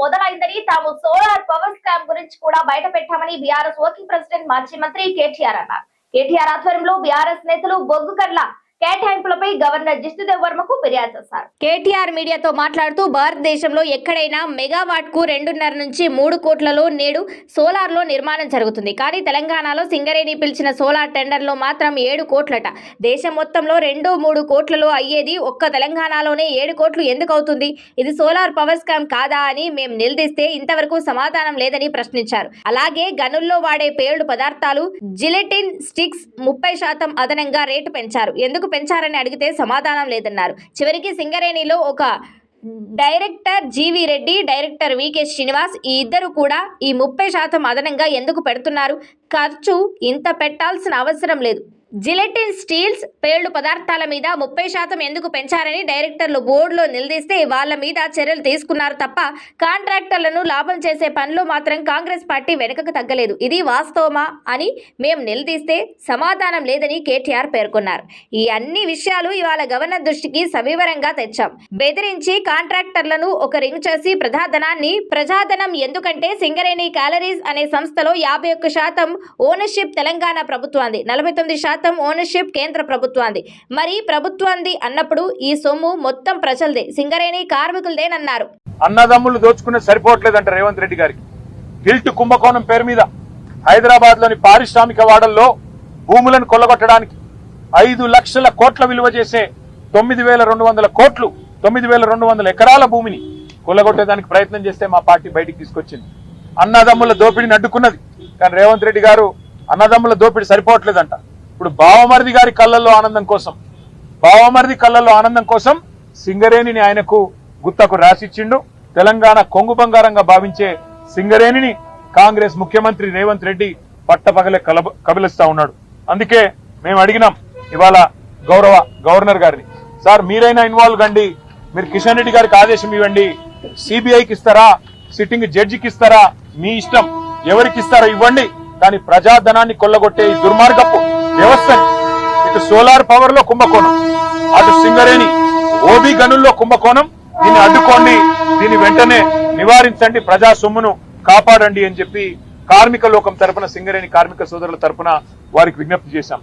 మొదలైందని తాము solar power scam గురించి కూడా బయట పెట్టామని బీఆర్ఎస్ వర్కింగ్ ప్రెసిడెంట్ మాజీ మంత్రి కేటీఆర్ అన్నారు. కేటీఆర్ ఆధ్వర్యంలో బీఆర్ఎస్ నేతలు బొగ్గు కర్ల కేటాయింపులపై గవర్నర్ జస్టిదేవ్ వర్మకు ఫిర్యాదు చేశారు. కేటీఆర్ మీడియాతో మాట్లాడుతూ భారతదేశంలో ఎక్కడైనా మెగావాట్కు రెండున్నర నుంచి మూడు కోట్లలో నేడు సోలార్లో నిర్మాణం జరుగుతుంది. కానీ తెలంగాణలో సింగరేణి పిలిచిన సోలార్ టెండర్లో మాత్రం ఏడు కోట్లట. దేశం మొత్తంలో రెండు మూడు కోట్లలో అయ్యేది ఒక్క తెలంగాణలోనే ఏడు కోట్లు ఎందుకు అవుతుంది? ఇది సోలార్ పవర్ స్కామ్ కాదా అని మేము నిలదీస్తే ఇంతవరకు సమాధానం లేదని ప్రశ్నించారు. అలాగే గనుల్లో వాడే పేలుడు పదార్థాలు జిలెటిన్ స్టిక్స్ ముప్పై శాతం అదనంగా రేటు పెంచారు. ఎందుకు పెంచారని అడిగితే సమాధానం లేదన్నారు. చివరికి సింగరేణిలో ఒక director G V Reddy director V K Srinivas ఈ ఇద్దరు కూడా ఈ ముప్పై శాతం అదనంగా ఎందుకు పెడుతున్నారు? ఖర్చు ఇంత పెట్టాల్సిన అవసరం లేదు. జిలెటిన్ స్టీల్స్ పేర్లు పదార్థాల మీద ముప్పై శాతం ఎందుకు పెంచారని డైరెక్టర్లు బోర్డులో నిలదీస్తే వాళ్ళ మీద చర్యలు తీసుకున్నారు తప్ప కాంట్రాక్టర్లను లాభం చేసే పనులు మాత్రం కాంగ్రెస్ పార్టీ వెనుకకు తగ్గలేదు. ఇది వాస్తవమా అని మేము నిలదీస్తే సమాధానం లేదని కేటీఆర్ పేర్కొన్నారు. ఈ అన్ని విషయాలు ఇవాళ గవర్నర్ దృష్టికి సవివరంగా తెచ్చాం. బెదిరించి కాంట్రాక్టర్లను ఒక రింగ్ చేసి ప్రజాధనాన్ని ప్రజాధనం ఎందుకంటే సింగరేణి క్యాలరీస్ అనే సంస్థలో యాభై ఒక్క శాతం ఓనర్షిప్ తెలంగాణ ప్రభుత్వాన్ని నలభై తొమ్మిది శాతం ఓనర్షిప్ కేంద్ర ప్రభుత్వాన్ని మరి ప్రభుత్వాన్ని అన్నప్పుడు ఈ సొమ్ము మొత్తం ప్రజలదే సింగరేణి కార్మికులదేనన్నారు. అన్నదమ్ములు దోచుకునే సరిపోవట్లేదంట రేవంత్ రెడ్డి గారికి. గిల్ట్ కుంభకోణం పేరు మీద హైదరాబాద్లోని పారిశ్రామిక వాడల్లో భూములను కొల్లగొట్టడానికి ఐదు లక్షల కోట్ల విలువ చేసే తొమ్మిది వేల రెండు వందల కోట్లు తొమ్మిది వేల రెండు వందల ఎకరాల భూమిని కొల్లగొట్టేదానికి ప్రయత్నం చేస్తే మా పార్టీ బయటికి తీసుకొచ్చింది. అన్నదమ్ముల దోపిడిని అడ్డుకున్నది కానీ రేవంత్ రెడ్డి గారు అన్నదమ్ముల దోపిడి సరిపోవట్లేదంట. ఇప్పుడు బావమరిది గారి కళ్ళల్లో ఆనందం కోసం బావమరిది కళ్ళల్లో ఆనందం కోసం సింగరేణిని ఆయనకు గుత్తకు రాసిచ్చిండు. తెలంగాణ కొంగు బంగారంగా భావించే సింగరేణిని కాంగ్రెస్ ముఖ్యమంత్రి రేవంత్ రెడ్డి పట్టపగలే కలబ కబిలిస్తా ఉన్నాడు. అందుకే మేము అడిగినాం ఇవాళ గౌరవ గవర్నర్ గారిని. సార్ మీరైనా ఇన్వాల్వ్ కండి. మీరు కిషన్ రెడ్డి గారికి ఆదేశం ఇవ్వండి. సిబిఐకి ఇస్తారా? సిట్టింగ్ జడ్జికి ఇస్తారా? మీ ఇష్టం. ఎవరికి ఇస్తారో ఇవ్వండి. కానీ ప్రజాధనాన్ని కొల్లగొట్టే ఈ దుర్మార్గపు వ్యవస్థని ఇటు సోలార్ పవర్లో కుంభకోణం అటు సింగరేణి ఓబీ గనుల్లో కుంభకోణం. దీన్ని అడ్డుకోండి దీన్ని వెంటనే నివారించండి ప్రజా సొమ్మును కాపాడండి అని చెప్పి కార్మిక లోకం తరపున సింగరేణి కార్మిక సోదరుల తరపున వారికి విజ్ఞప్తి చేశాం.